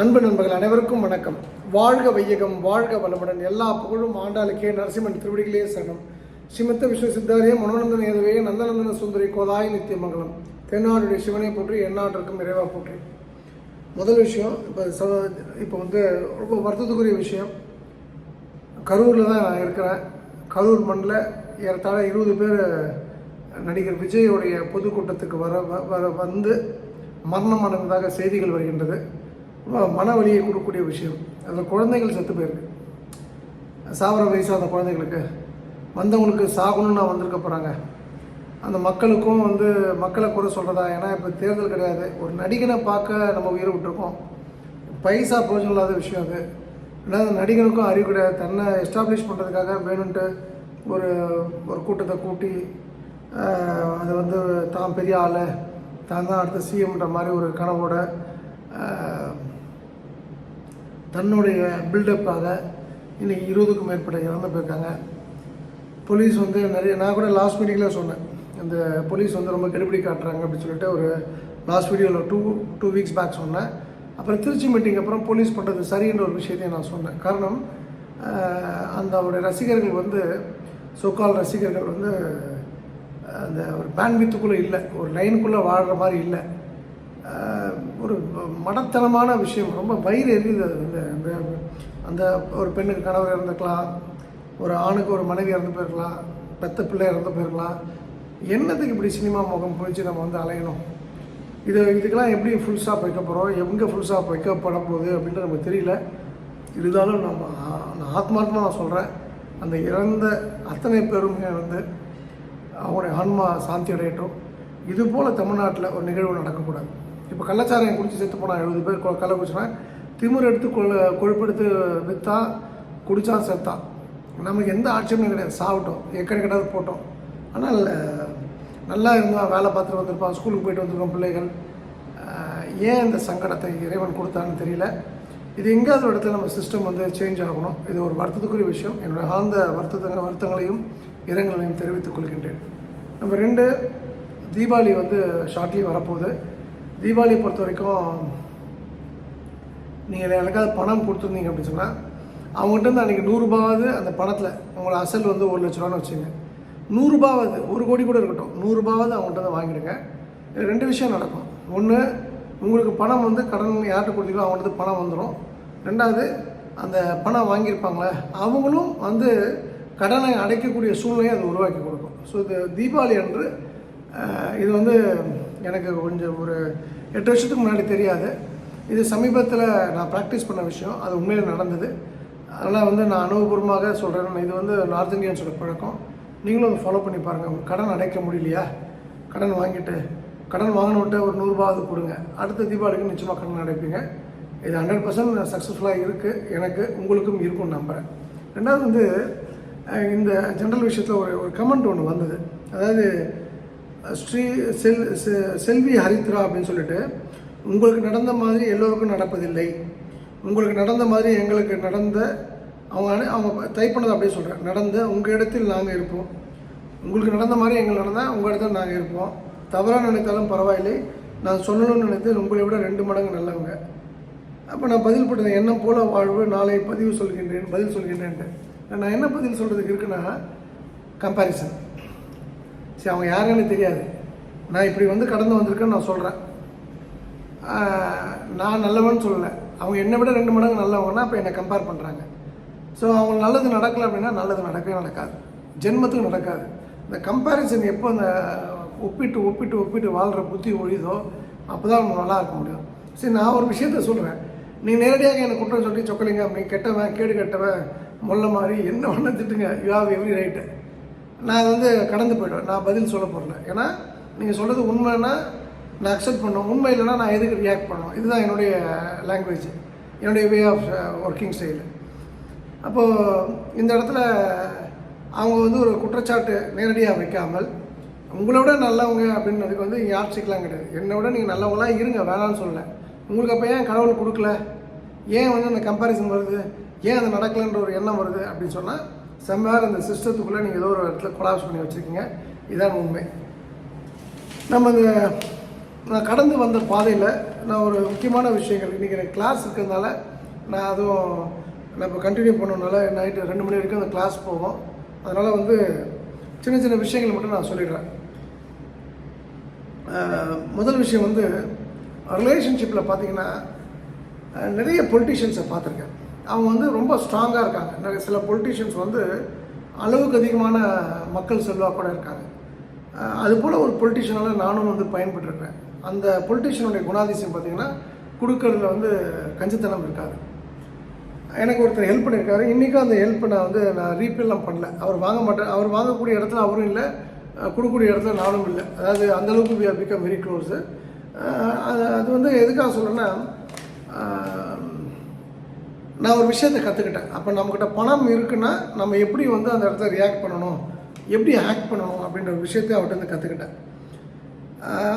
அன்பு நண்பர்கள் அனைவருக்கும் வணக்கம். வாழ்க வையகம் வாழ்க வளமுடன். எல்லா புகழும் ஆண்டாளுக்கே நரசிம்மன் திருவடிகளே சரணம். ஸ்ரீமத்த விஸ்வ சித்தாரிய மனோநந்தன ஏதவே நந்தநந்தன சுந்தரி கோதாய் நித்தியமங்கலம் தென்னாடுடைய சிவனை போற்றி எந்நாட்டிற்கும் இறைவா போற்றி. முதல் விஷயம் இப்போ ச இப்போ வந்து ரொம்ப வருத்தத்துக்குரிய விஷயம். கரூரில் தான் நான் இருக்கிறேன். கரூர் மண்ணில் ஏறத்தாழ இருபது பேர் நடிகர் விஜயோடைய பொதுக்கூட்டத்துக்கு வர வர வந்து மரணம் அடைந்ததாக செய்திகள் வருகின்றது. மன வலியை கொடுக்கக்கூடிய விஷயம். அதில் குழந்தைகள் செத்து போயிருக்கு. சாவர அந்த குழந்தைங்களுக்கு வந்தவங்களுக்கு சாகணும்னு நான் வந்திருக்க போகிறாங்க அந்த மக்களுக்கும் வந்து மக்களை குறை சொல்கிறதா ஏன்னா இப்போ தேர்தல் கிடையாது. ஒரு நடிகனை பார்க்க நம்ம உயிரை விட்டுருக்கோம். பைசா பிரயோஜனம் இல்லாத விஷயம் அது. ஏன்னா அந்த நடிகனுக்கும் அறிவு கிடையாது. தன்னை எஸ்டாப்ளிஷ் பண்ணுறதுக்காக வேணும்ன்ட்டு ஒரு ஒரு கூட்டத்தை கூட்டி அதை வந்து தான் பெரிய ஆள். தான் தான் அடுத்த சிஎம்ன்ற மாதிரி ஒரு கனவோட தன்னுடைய பில்டப்பாக இன்றைக்கி இருபதுக்கும் மேற்பட்ட இறந்து போயிருக்காங்க. போலீஸ் வந்து நிறைய நான் கூட லாஸ்ட் மீட்டிங்கில் சொன்னேன். இந்த போலீஸ் வந்து ரொம்ப கெடுபிடி காட்டுறாங்க அப்படின்னு சொல்லிட்டு ஒரு லாஸ்ட் வீடியோவில் டூ டூ வீக்ஸ் பேக் சொன்னேன். அப்புறம் திருச்சி மீட்டிங் அப்புறம் போலீஸ் பண்ணுறது சரின்ற ஒரு விஷயத்தையும் நான் சொன்னேன். காரணம் அந்த அவருடைய ரசிகர்கள் வந்து சோக்கால் ரசிகர்கள் வந்து அந்த ஒரு பேண்ட்வித்துக்குள்ளே இல்லை. ஒரு லைனுக்குள்ளே வாழ்கிற மாதிரி இல்லை. ஒரு மடத்தனமான விஷயம். ரொம்ப வயிறு எரியுது அது இந்த அந்த அந்த ஒரு பெண்ணுக்கு கணவர் இறந்துக்கலாம் ஒரு ஆணுக்கு ஒரு மனைவி இறந்து போயிருக்கலாம். பெத்த பிள்ளை இறந்து போயிருக்கலாம். என்னத்துக்கு இப்படி சினிமா முகம் போயிச்சு நம்ம வந்து அலையணும்? இது இதுக்கெல்லாம் எப்படி ஃபுல் ஸ்டாப் வைக்க போகிறோம் எங்கே ஃபுல் ஸ்டாப் வைக்கப்பட போகுது அப்படின்றது நமக்கு தெரியல. இருந்தாலும் நம்ம நான் ஆத்மார்த்தமாக நான் சொல்கிறேன் அந்த இறந்த அத்தனை பேருமே வந்து அவங்களுடைய ஆன்மா சாந்தி அடையட்டும். இது போல் தமிழ்நாட்டில் ஒரு நிகழ்வு நடக்கக்கூடாது. இப்போ கள்ளச்சாராயம் குடித்து செத்து போனால் எழுபது பேர் கள்ள குடிச்சுனா திமிர் எடுத்து கொ கொழுப்பெடுத்து விற்றா குடித்தா செத்தான் நமக்கு எந்த ஆட்சியுமே கிடையாது. சாப்பிட்டோம். எக்கடி கிடையாது போட்டோம். ஆனால் நல்லா இருந்தால் வேலை பார்த்துட்டு வந்திருப்பான். ஸ்கூலுக்கு போயிட்டு வந்திருக்கோம் பிள்ளைகள். ஏன் இந்த சங்கடத்தை இறைவன் கொடுத்தான்னு தெரியல. இது எங்கேயாவது ஒரு இடத்துல நம்ம சிஸ்டம் வந்து சேஞ்ச் ஆகணும்? இது ஒரு வருத்தத்துக்குரிய விஷயம். என்னுடைய ஆழ்ந்த வருத்தங்கள் வருத்தங்களையும் இரங்கலையும் தெரிவித்துக் கொள்கின்றேன். நம்ம ரெண்டு தீபாவளி வந்து ஷார்ட்லி வரப்போகுது. தீபாவளியை பொறுத்த வரைக்கும் நீங்கள் எனக்காவது பணம் கொடுத்துருந்தீங்க அப்படின்னு சொன்னால் அவங்ககிட்ட இருந்து அன்றைக்கி நூறுரூபாவது அந்த பணத்தில் உங்களோட அசல் வந்து ஒரு லட்ச ரூபான்னு வச்சுங்க நூறுரூபாவது ஒரு கோடி கூட இருக்கட்டும் நூறுரூபாவது அவங்கள்ட்ட வந்து வாங்கிடுங்க. ரெண்டு விஷயம் நடக்கும். ஒன்று உங்களுக்கு பணம் வந்து கடன் யார்கிட்ட கொடுத்தீங்களோ அவங்கள்ட்ட பணம் வந்துடும் ரெண்டாவது அந்த பணம் வாங்கியிருப்பாங்களே அவங்களும் வந்து கடனை அடைக்கக்கூடிய சூழ்நிலையை அது உருவாக்கி கொடுக்கும். ஸோ இது தீபாவளி அன்று இது வந்து எனக்கு கொஞ்சம் ஒரு எட்டு வருஷத்துக்கு முன்னாடி தெரியாது. இது சமீபத்தில் நான் ப்ராக்டிஸ் பண்ண விஷயம். அது உண்மையில் நடந்தது. அதனால் வந்து நான் அனுபவபூர்வமாக சொல்கிறேன் இது வந்து நார்த் இந்தியன்ஸோட பழக்கம். நீங்களும் அதை ஃபாலோ பண்ணி பாருங்கள் உங்கள் கடன் அடைக்க முடியலையா? கடன் வாங்கிட்டு கடன் வாங்கினவிட்ட ஒரு நூறுரூபாவது கொடுங்க. அடுத்த தீபாவளிக்கு நிச்சயமாக கடன் அடைப்பீங்க. இது ஹண்ட்ரட் பர்சன்ட் சக்ஸஸ்ஃபுல்லாக இருக்குது எனக்கு உங்களுக்கும் இருக்கும் நம்புகிறேன் ரெண்டாவது வந்து இந்த ஜென்ரல் விஷயத்தில் ஒரு ஒரு கமெண்ட் ஒன்று வந்தது. அதாவது ஸ்ரீ செல் செ- செல்வி ஹரித்ரா அப்படின்னு சொல்லிட்டு உங்களுக்கு நடந்த மாதிரி எல்லோருக்கும் நடப்பதில்லை. உங்களுக்கு நடந்த மாதிரி எங்களுக்கு நடந்த அவங்க அவங்க டைப் பண்ணதை அப்படியே சொல்கிறேன் நடந்த உங்கள் இடத்தில் நாங்கள் இருப்போம். உங்களுக்கு நடந்த மாதிரி எங்களுக்கு நடந்தால் உங்கள் இடத்துல நாங்கள் இருப்போம். தவறாக நினைத்தாலும் பரவாயில்லை. நான் சொல்லணும்னு நினைத்து உங்களை விட ரெண்டு மடங்கு நல்லவங்க. அப்போ நான் பதில் போட்டேன் என்ன போல வாழ்வு? நாளை பதிவு சொல்கின்றேன் பதில் சொல்கின்றேன்ட்டு. நான் என்ன பதில் சொல்கிறதுக்கு இருக்குன்னா கம்பேரிசன் சரி அவங்க யாருன்னு தெரியாது. நான் இப்படி வந்து கடந்து வந்திருக்கேன்னு நான் சொல்கிறேன் நான் நல்லவன்னு சொல்லலை. அவங்க என்னை விட ரெண்டு மடங்கு நல்லவங்கன்னா அப்போ என்னை கம்பேர் பண்ணுறாங்க ஸோ அவங்க நல்லது நடக்கல அப்படின்னா நல்லது நடக்கவே நடக்காது. ஜென்மத்துக்கு நடக்காது. இந்த கம்பேரிசன் எப்போ அந்த ஒப்பிட்டு ஒப்பிட்டு ஒப்பிட்டு வாழ்கிற புத்தி ஒழியுதோ அப்போ தான் நம்ம நல்லா இருக்க முடியும். சரி நான் ஒரு விஷயத்த சொல்கிறேன் நீ நேரடியாக என்னை குற்றம் சொல்லி சொக்கலிங்க அப்படி கெட்டவன் கேடு கெட்டவன் முள்ள மாதிரி என்ன ஒன்று திட்டுங்க யூ ஹாவ் எவ்ரி ரைட்டு நான் வந்து கடந்து போயிடுவேன். நான் பதில் சொல்ல போகிறல ஏன்னா நீங்கள் சொல்கிறது உண்மைன்னா நான் அக்செப்ட் பண்ணுவோம் உண்மை இல்லைன்னா நான் எதுக்கு ரியாக்ட் பண்ணுவோம் இதுதான் என்னுடைய லாங்குவேஜ் என்னுடைய வே ஆஃப் ஒர்க்கிங் ஸ்டைலு அப்போது இந்த இடத்துல அவங்க வந்து ஒரு குற்றச்சாட்டு நேரடியாக வைக்காமல் உங்களை விட நல்லவங்க அப்படின்றதுக்கு வந்து இங்கே யாட்சிக்கலாம் கிடையாது. என்னை விட நீங்கள் நல்லவங்களாம் இருங்க வேணாம்னு சொல்லலை உங்களுக்கு அப்போ ஏன் கடவுள் கொடுக்கல? ஏன் வந்து அந்த கம்பேரிசன் வருது? ஏன் அது நடக்கலைன்ற ஒரு எண்ணம் வருது? அப்படின்னு சொன்னால் செம்மையாக அந்த சிஸ்டத்துக்குள்ளே நீங்கள் ஏதோ ஒரு இடத்துல கொலாப்ஸ் பண்ணி வச்சுருக்கீங்க. இதான் உண்மை. நம்ம இந்த நான் கடந்து வந்த பாதையில் நான் ஒரு முக்கியமான விஷயங்கள் இன்றைக்கி எனக்கு கிளாஸ் இருக்கிறதுனால நான் அதுவும் நான் இப்போ கண்டினியூ பண்ணனால நைட்டு ரெண்டு மணி வரைக்கும் அந்த கிளாஸ் போகும். அதனால் வந்து சின்ன சின்ன விஷயங்கள் மட்டும் நான் சொல்லிடுறேன். முதல் விஷயம் வந்து ரிலேஷன்ஷிப்பில் பார்த்தீங்கன்னா நிறைய பொலிட்டிஷியன்ஸை பார்த்துருக்கேன். அவங்க வந்து ரொம்ப ஸ்ட்ராங்காக இருக்காங்க. நிறைய சில பொலிட்டிஷியன்ஸ் வந்து அளவுக்கு அதிகமான மக்கள் செல்வாக்கோட இருக்காங்க. அதுபோல் அது போல் ஒரு பொலிட்டிஷியனால் நானும் வந்து பயன்பட்டுருக்கேன் அந்த பொலிட்டிஷியனுடைய குணாதிசயம் பார்த்திங்கன்னா கொடுக்கறதுல வந்து கஞ்சத்தனம் இருக்காது. எனக்கு ஒருத்தர் ஹெல்ப் பண்ணியிருக்காரு. இன்றைக்கும் அந்த ஹெல்ப்பை நான் வந்து நான் ரீப்பேலாம் பண்ணல. அவர் வாங்க மாட்டேன். அவர் வாங்கக்கூடிய இடத்துல அவரும் இல்லை. கொடுக்கக்கூடிய இடத்துல நானும் இல்லை. அதாவது அந்தளவுக்கு we are become very close அது அது வந்து எதுக்காக சொல்கிறேன்னா நான் ஒரு விஷயத்தை கற்றுக்கிட்டேன் அப்போ நம்மக்கிட்ட பணம் இருக்குன்னா நம்ம எப்படி வந்து அந்த இடத்துல ரியாக்ட் பண்ணணும்? எப்படி ஆக்ட் பண்ணணும் அப்படின்ற ஒரு விஷயத்தை அவர்கிட்ட வந்து கற்றுக்கிட்டேன்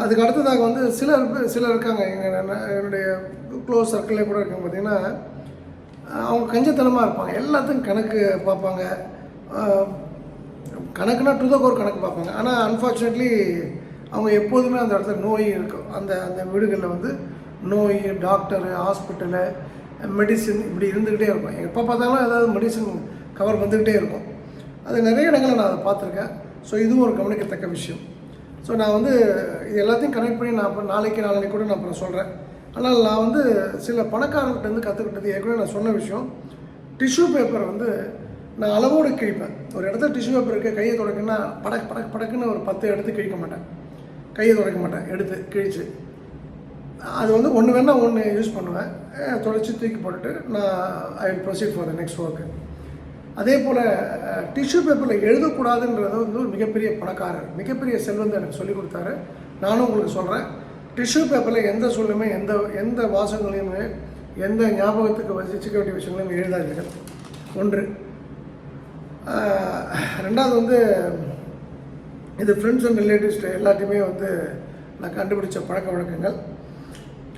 அதுக்கு அடுத்ததாக வந்து சிலர் சிலர் இருக்காங்க. எங்கள் என்னுடைய க்ளோஸ் சர்க்கிளே கூட இருக்காங்க பார்த்தீங்கன்னா அவங்க கஞ்சத்தனமாக இருப்பாங்க. எல்லாத்துக்கும் கணக்கு பார்ப்பாங்க. கணக்குனா டு த கோர் கணக்கு பார்ப்பாங்க. ஆனால் அன்ஃபார்ச்சுனேட்லி அவங்க எப்போதுமே அந்த இடத்துல நோய் இருக்கும். அந்த அந்த வீடுகளில் வந்து நோய் டாக்டரு ஹாஸ்பிட்டலு மெடிசின் இப்படி இருந்துக்கிட்டே இருக்கும். எப்போ பார்த்தாலும் ஏதாவது மெடிசின் கவர் வந்துக்கிட்டே இருக்கும். அது நிறைய இடங்களில் நான் அதை பார்த்துருக்கேன். ஸோ இதுவும் ஒரு கவனிக்கத்தக்க விஷயம். ஸோ நான் வந்து இது எல்லாத்தையும் கனெக்ட் பண்ணி நான் அப்புறம் நாளைக்கு நாளைக்கு கூட நான் அப்புறம் சொல்கிறேன் ஆனால் நான் வந்து சில பணக்காரர்கிட்ட வந்து கற்றுக்கிட்டது ஏற்கனவே நான் சொன்ன விஷயம். டிஷ்யூ பேப்பர் வந்து நான் அளவோடு கிழிப்பேன். ஒரு இடத்துல டிஷ்யூ பேப்பர் இருக்க கையை தொடக்குன்னா படக் படக் படக்குன்னு ஒரு பத்து எடுத்து கிழிக்க மாட்டேன். கையை தொடக்க மாட்டேன். எடுத்து கிழிச்சு. அது வந்து ஒன்று வேணால் ஒன்று யூஸ் பண்ணுவேன். தொலைச்சி தூக்கி போட்டுட்டு நான் I will proceed for the next work அதே போல் டிஷ்யூ பேப்பரில் எழுதக்கூடாதுன்றது வந்து ஒரு மிகப்பெரிய பணக்காரர் மிகப்பெரிய செல்வந்த எனக்கு சொல்லிக் கொடுத்தாரு. நானும் உங்களுக்கு சொல்கிறேன் டிஷ்யூ பேப்பரில் எந்த சொல்லுமே எந்த எந்த வாசங்களையும் எந்த ஞாபகத்துக்கு வச்சுக்க வேண்டிய விஷயங்களையும் எழுதாதீர்கள். ஒன்று ரெண்டாவது வந்து இது ஃப்ரெண்ட்ஸ் அண்ட் ரிலேட்டிவ்ஸ் எல்லாத்தையுமே வந்து நான் கண்டுபிடிச்ச பழக்க வழக்கங்கள்.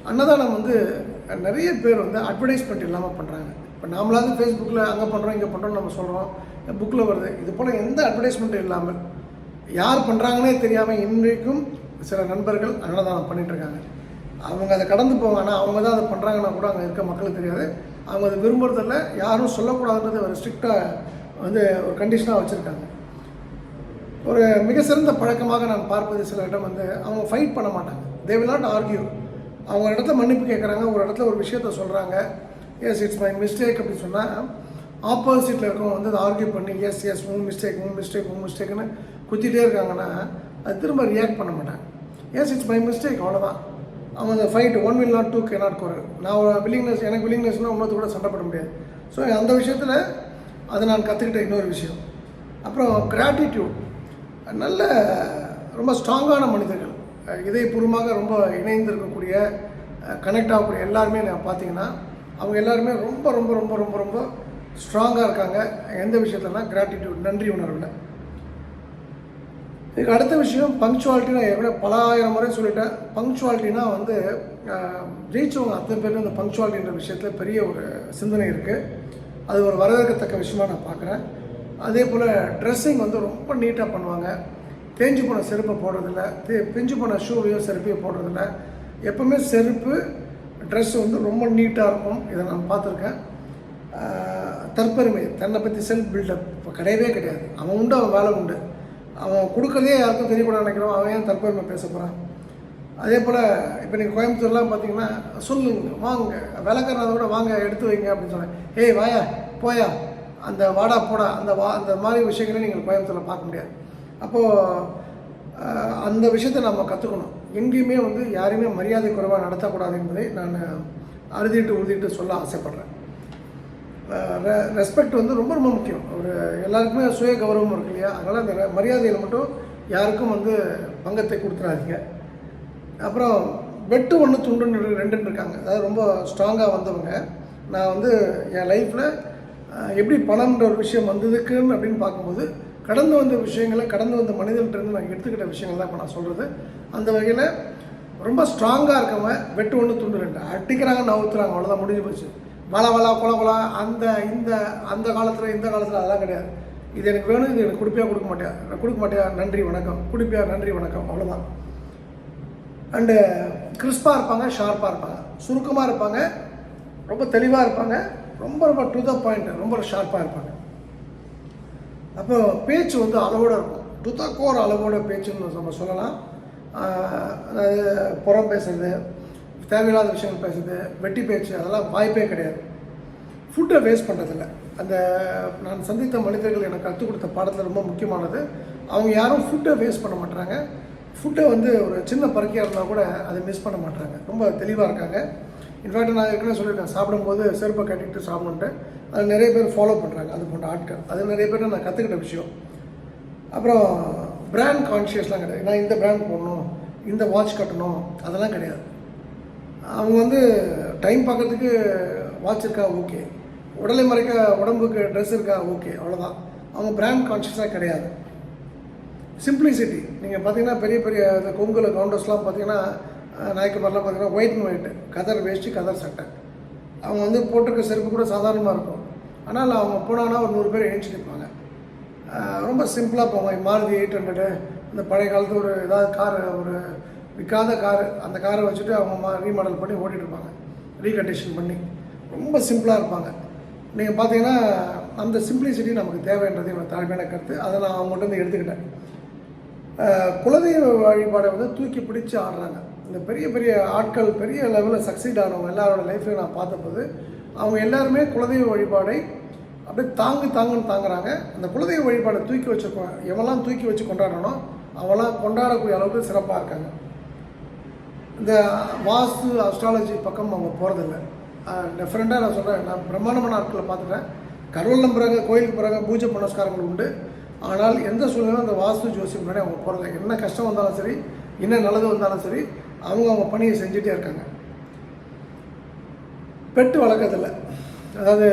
அன்னதானம் வந்து நிறைய பேர் வந்து அட்வர்டைஸ்மெண்ட் இல்லாமல் பண்ணுறாங்க இப்போ நாமளாவது ஃபேஸ்புக்கில் அங்கே பண்ணுறோம் இங்கே பண்ணுறோம் நம்ம சொல்கிறோம் புக்கில் வருது. இது போல் எந்த அட்வர்டைஸ்மெண்ட்டும் இல்லாமல் யார் பண்ணுறாங்கன்னே தெரியாமல் இன்றைக்கும் சில நண்பர்கள் அன்னதானம் பண்ணிகிட்ருக்காங்க அவங்க அதை கடந்து போவாங்க ஆனால் அவங்க தான் அதை பண்ணுறாங்கன்னா கூட அங்கே இருக்க மக்களுக்கு தெரியாது. அவங்க அதை விரும்புறதில்ல. யாரும் சொல்லக்கூடாதுன்றது ஒரு ஸ்ட்ரிக்டாக வந்து ஒரு கண்டிஷனாக வச்சுருக்காங்க. ஒரு மிக சிறந்த பழக்கமாக நான் பார்ப்பது சில இடம் வந்து அவங்க ஃபைட் பண்ண மாட்டாங்க. தே வில் நாட் ஆர்கியூ அவங்க ஒரு இடத்துல மன்னிப்பு கேட்குறாங்க ஒரு இடத்துல ஒரு விஷயத்த சொல்கிறாங்க எஸ் இட்ஸ் மை மிஸ்டேக் அப்படின்னு சொன்னால் ஆப்போசிட்டில் இருக்கவங்க வந்து அதை ஆர்கியூ பண்ணி எஸ் எஸ் உன் மிஸ்டேக் உன் மிஸ்டேக் உன் மிஸ்டேக்குன்னு குத்திட்டே இருக்காங்கன்னா அது திரும்ப ரியாக்ட் பண்ண மாட்டாங்க. எஸ் இட்ஸ் மை மிஸ்டேக் அவ்வளோதான் அவங்க அந்த fight one will not do K நாட் குரல் நான் வில்லிங்னஸ் எனக்கு வில்லிங்னஸ்னால் இன்னொரு கூட சண்டை போட முடியாது. ஸோ அந்த விஷயத்தில் அதை நான் கற்றுக்கிட்ட இன்னொரு விஷயம். அப்புறம் கிராட்டிடியூட் நல்ல ரொம்ப ஸ்ட்ராங்கான மனிதர்கள். இதயபூர்வமாக ரொம்ப இணைந்திருக்கக்கூடிய கனெக்ட் ஆகக்கூடிய எல்லாருமே நான் பார்த்தீங்கன்னா அவங்க எல்லாருமே ரொம்ப ரொம்ப ரொம்ப ரொம்ப ரொம்ப ஸ்ட்ராங்காக இருக்காங்க. எந்த விஷயத்துலனா கிராட்டிடியூட் நன்றி உணர்வில். இதுக்கு அடுத்த விஷயம் பங்க்சுவாலிட்டி நான் ஏற்கனவே பல ஆயிரம் முறை சொல்லிட்டேன். பங்க்சுவாலிட்டினா வந்து ஜெயிச்சவங்க அத்தனை பேரும் இந்த பங்க்சுவாலிட்டின்ற விஷயத்தில் பெரிய ஒரு சிந்தனை இருக்குது அது ஒரு வரவேற்கத்தக்க விஷயமா நான் பார்க்குறேன். அதே போல் ட்ரெஸ்ஸிங் வந்து ரொம்ப நீட்டாக பண்ணுவாங்க. தேஞ்சு போன செருப்பை போடுறதில்ல. தே பிஞ்சு போன ஷூவையோ செருப்பையோ போடுறதில்ல. எப்போவுமே செருப்பு ட்ரெஸ் வந்து ரொம்ப நீட்டாக இருக்கும். இதை நான் பார்த்துருக்கேன். தற்பெருமை தன்னை பற்றி செல்ஃப் பில்டப் இப்போ கிடையவே கிடையாது. அவன் உண்டு அவன் வேலை உண்டு. அவன் கொடுக்கறதே யாருக்கும் தெரியக்கூடாது நினைக்கிறோம். அவன் ஏன் தற்பெருமை பேச போகிறான் அதே போல் இப்போ நீங்கள் கோயம்புத்தூர்லாம் பார்த்தீங்கன்னா சொல்லுங்க வாங்க விளக்கறத விட வாங்க எடுத்து வைங்க அப்படின்னு சொன்னேன் ஏய் வாயா போயா அந்த வாடா போடா அந்த வா அந்த மாதிரி விஷயங்களையும் நீங்கள் கோயம்புத்தூரில் பார்க்க முடியாது. அப்போது அந்த விஷயத்தை நம்ம கற்றுக்கணும் எங்கேயுமே வந்து யாரையுமே மரியாதை குறைவாக நடத்தக்கூடாது என்பதை நான் அறுதிட்டு உறுதிட்டு சொல்ல ஆசைப்பட்றேன். ரெஸ்பெக்ட் வந்து ரொம்ப ரொம்ப முக்கியம். ஒரு எல்லாருக்குமே சுய கௌரவம் இருக்கு இல்லையா? அதனால் அந்த மரியாதையில் மட்டும் யாருக்கும் வந்து பங்கத்தை கொடுத்துறாதீங்க. அப்புறம் வெட்டு ஒன்று துண்டுன்னு ரெண்டுன்னு இருக்காங்க. அதாவது ரொம்ப ஸ்ட்ராங்காக வந்தவங்க. நான் வந்து என் லைஃப்பில் எப்படி பணம்ன்ற ஒரு விஷயம் வந்ததுக்குன்னு அப்படின்னு பார்க்கும்போது கடந்து வந்த விஷயங்களை கடந்து வந்த மனிதன்கிட்டருந்து நான் எடுத்துக்கிட்ட விஷயங்கள் தான் இப்போ நான் சொல்கிறது அந்த வகையில் ரொம்ப ஸ்ட்ராங்காக இருக்கவங்க வெட்டு ஒன்று துண்டு ரெண்டு. அடிக்கிறாங்க நவுத்துறாங்க. அவ்வளோதான் முடிஞ்சு போச்சு. வள வள கொல கொல அந்த இந்த அந்த காலத்தில் இந்த காலத்தில் அதெல்லாம் கிடையாது. இது எனக்கு வேணும் இது எனக்கு கொடுப்பியா கொடுக்க மாட்டியா? கொடுக்க மாட்டியா? நன்றி வணக்கம். கொடுப்பியா நன்றி வணக்கம். அவ்வளோதான் அண்டு கிறிஸ்பாக இருப்பாங்க ஷார்ப்பாக இருப்பாங்க. சுருக்கமாக இருப்பாங்க. ரொம்ப தெளிவாக இருப்பாங்க. ரொம்ப ரொம்ப டு த பாயிண்ட் ரொம்ப ஷார்ப்பாக இருப்பாங்க. அப்போ பேச்சு வந்து அளவோடு இருக்கும். டுத்தக்கோர் அளவோட பேச்சுன்னு நம்ம சொல்லலாம். அதாவது புறம் பேசுறது தேவையில்லாத விஷயங்கள் பேசுறது வெட்டி பேச்சு அதெல்லாம் வாய்ப்பே கிடையாது. ஃபுட்டை வேஸ்ட் பண்ணுறதில்ல அந்த நான் சந்தித்த மனிதர்கள் எனக்கு கற்றுக் கொடுத்த பாடத்தில் ரொம்ப முக்கியமானது அவங்க யாரும் ஃபுட்டை வேஸ்ட் பண்ண மாட்டாங்க ஃபுட்டை வந்து ஒரு சின்ன பறக்கையாக இருந்தால் கூட அதை மிஸ் பண்ண மாட்டாங்க ரொம்ப தெளிவாக இருக்காங்க. இன்ஃபேக்ட் நான் ஏற்கனவே சொல்லியிருக்கேன் சாப்பிடும்போது செருப்பை கட்டிட்டு சாப்பிடுன்ட்டு அது நிறைய பேர் ஃபாலோ பண்ணுறாங்க அது போன்ற ஆட்கள். அது நிறைய பேர் நான் கற்றுக்கிட்ட விஷயம். அப்புறம் பிராண்ட் கான்ஷியஸ்லாம் கிடையாது. நான் இந்த பிராண்ட் போடணும். இந்த வாட்ச் கட்டணும். அதெல்லாம் கிடையாது. அவங்க வந்து டைம் பார்க்கறதுக்கு வாட்ச் இருக்கா? ஓகே உடலை மறைக்க உடம்புக்கு ட்ரெஸ் இருக்கா? ஓகே அவ்வளோதான் அவங்க பிராண்ட் கான்ஷியஸாக கிடையாது. சிம்பிளிசிட்டி நீங்கள் பார்த்தீங்கன்னா பெரிய பெரிய இந்த கொங்குல கவுண்டர்ஸ்லாம் பார்த்தீங்கன்னா நாயக்கமாரெலாம் பார்த்தீங்கன்னா ஒயிட் அண்ட் ஒயிட் கதர் வேஷ்டி கதர் சட்டை. அவங்க வந்து போட்டிருக்க செருப்பு கூட சாதாரணமாக இருக்கும். ஆனால் அவங்க போனாங்கன்னா ஒரு நூறு பேர் எழுச்சி நிற்பாங்க ரொம்ப சிம்பிளாக போவாங்க மாருதி எயிட் ஹண்ட்ரடு இந்த பழைய காலத்து ஒரு ஏதாவது கார் ஒரு விற்காத கார் அந்த காரை வச்சுட்டு அவங்க மா ரீமாடல் பண்ணி ஓட்டிகிட்ருப்பாங்க இருப்பாங்க. ரீகண்டிஷன் பண்ணி. ரொம்ப சிம்பிளாக இருப்பாங்க. நீங்கள் பார்த்தீங்கன்னா அந்த சிம்பிளிசிட்டி நமக்கு தேவைன்றது என்னோட தாழ்மையான கருத்து. அதை நான் அவங்கள்ட்ட இருந்து எடுத்துக்கிட்டேன். குலதெய்வ வழிபாடை வந்து தூக்கி பிடிச்சி ஆடுறாங்க. இந்த பெரிய பெரிய ஆட்கள் பெரிய லெவலில் சக்சீட் ஆனவங்க எல்லாரோட லைஃப்லையும் நான் பார்த்தபோது அவங்க எல்லாருமே குலதெய்வ வழிபாடை அப்படியே தாங்கு தாங்குன்னு தாங்குறாங்க. அந்த குலதெய்வ வழிபாடை தூக்கி வச்சு எவெல்லாம் தூக்கி வச்சு கொண்டாடணும் அவெல்லாம் கொண்டாடக்கூடிய அளவுக்கு சிறப்பாக இருக்காங்க. இந்த வாஸ்து அஸ்ட்ராலஜி பக்கம் அவங்க போகிறதில்ல டெஃபரெண்ட்டாக நான் சொல்கிறேன் நான் பிரம்மாண்டமான ஆட்களை பார்த்துட்டேன். கடவுள் நம்புறாங்க கோயிலுக்கு போகிறாங்க பூஜை புனஸ்காரங்கள் உண்டு. ஆனால் எந்த சூழ்நிலையும் அந்த வாஸ்து ஜோசி முன்னாடி அவங்க போகிறதில்ல என்ன கஷ்டம் வந்தாலும் சரி என்ன நல்லது வந்தாலும் சரி அவங்க அவங்க பணியை செஞ்சுட்டே இருக்காங்க. பெட்டு வளர்க்கறதில்ல. அதாவது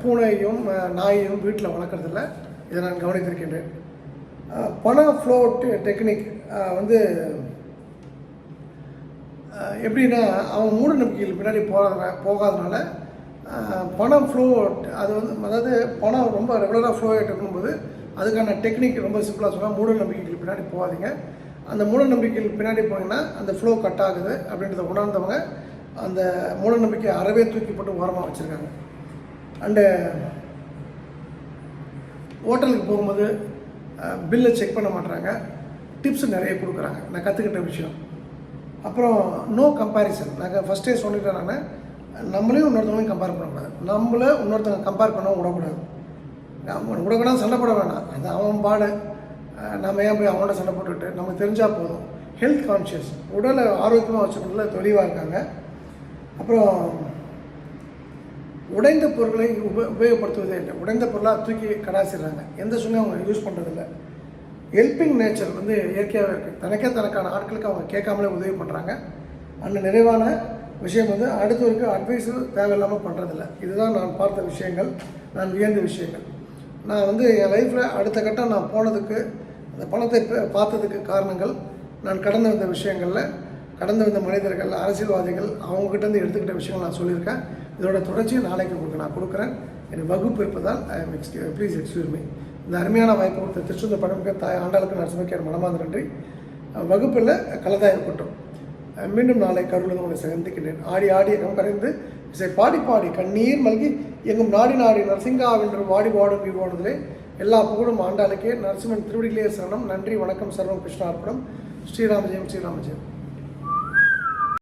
பூனையும் நாயையும் வீட்டில் வளர்க்குறதில்ல. இதை நான் கவனித்திருக்கின்றேன். பண ஃப்ளோ டெக்னிக் வந்து எப்படின்னா அவங்க மூட நம்பிக்கைகள் பின்னாடி போகாத போகாதனால பணம் ஃப்ளோ அது வந்து அதாவது பணம் ரொம்ப ரெகுலராக ஃப்ளோ ஆகிட்டு இருக்கும்போது அதுக்கான டெக்னிக் ரொம்ப சிம்பிளாக சொன்னால் மூட நம்பிக்கைகள் பின்னாடி போகாதீங்க. அந்த மூட நம்பிக்கைகள் பின்னாடி போனீங்கன்னா அந்த ஃப்ளோ கட் ஆகுது அப்படின்றத உணர்ந்தவங்க அந்த மூட நம்பிக்கை அறவே தூக்கி போட்டு ஓரமாக வச்சுருக்காங்க. அண்டு uh, ஹோட்டலுக்கு போகும்போது பில்லை செக் பண்ண மாட்றாங்க. டிப்ஸ் நிறைய கொடுக்குறாங்க. நான் கற்றுக்கிட்ட விஷயம். அப்புறம் நோ கம்பேரிசன் நாங்கள் ஃபஸ்ட்டே சொல்லிட்டேன் நான். நம்மளையும் இன்னொருத்தவங்களையும் கம்பேர் பண்ணக்கூடாது. நம்மளை இன்னொருத்தவங்க கம்பேர் பண்ண விடக்கூடாது. அவன் விடக்கூடாது சண்டை போட வேணாம். அது அவன் பாடு. நம்ம ஏன் போய் அவனோட சண்டை போட்டுட்டு நமக்கு தெரிஞ்சால் போதும். ஹெல்த் கான்ஷியஸ் உடலை ஆரோக்கியமாக வச்சுக்கிறதுல தெளிவாக இருக்காங்க. அப்புறம் உடைந்த பொருட்களை உப உபயோகப்படுத்துவதே இல்லை. உடைந்த பொருளாக தூக்கி கடாசிடுறாங்க. எந்த சூழ்நிலையும் அவங்க யூஸ் பண்ணுறதில்ல ஹெல்பிங் நேச்சர் வந்து இயற்கையாகவே இருக்குது தனக்கே தனக்கான ஆட்களுக்கு அவங்க கேட்காமலே உதவி பண்ணுறாங்க அந்த நிறைவான விஷயம் வந்து அடுத்தவருக்கு அட்வைஸ் தேவையில்லாமல் பண்ணுறதில்ல இதுதான் நான் பார்த்த விஷயங்கள். நான் வியந்த விஷயங்கள். நான் வந்து என் லைஃப்பில் அடுத்த கட்டம் நான் போனதுக்கு அந்த பணத்தை பார்த்ததுக்கு காரணங்கள் நான் கடந்து வந்த விஷயங்களில் கடந்து வந்த மனிதர்கள் அரசியல்வாதிகள் அவங்ககிட்டருந்து எடுத்துக்கிட்ட விஷயங்கள் நான் சொல்லியிருக்கேன். இதோட தொடர்ச்சியை நாளைக்கு உங்களுக்கு நான் கொடுக்குறேன். எனக்கு வகுப்பு இருப்பதால் I am excuse please excuse me இந்த அருமையான வாய்ப்பு கொடுத்த திருச்செந்தூர் படமுக தாய் ஆண்டாளுக்கு நரசிம்மக்கியார் மனமார்ந்த நன்றி. வகுப்பில் கலதாக இருக்கட்டும். மீண்டும் நாளை கருவில் உங்களை சந்திக்கின்றேன். ஆடி ஆடி எனவும் கரைந்து இசை பாடி பாடி கண்ணீர் மல்கி எங்கும் நாடி நாடி நரசிங்காவென்று வாடி வாடும் விவாடுதலே எல்லா புகழும் ஆண்டாளுக்கே நரசிம்மன் திருவடிகளே சரணம். நன்றி வணக்கம் சர்வம் கிருஷ்ணார்ப்பணம் ஸ்ரீராமஜெயம் ஸ்ரீராமஜெயம்.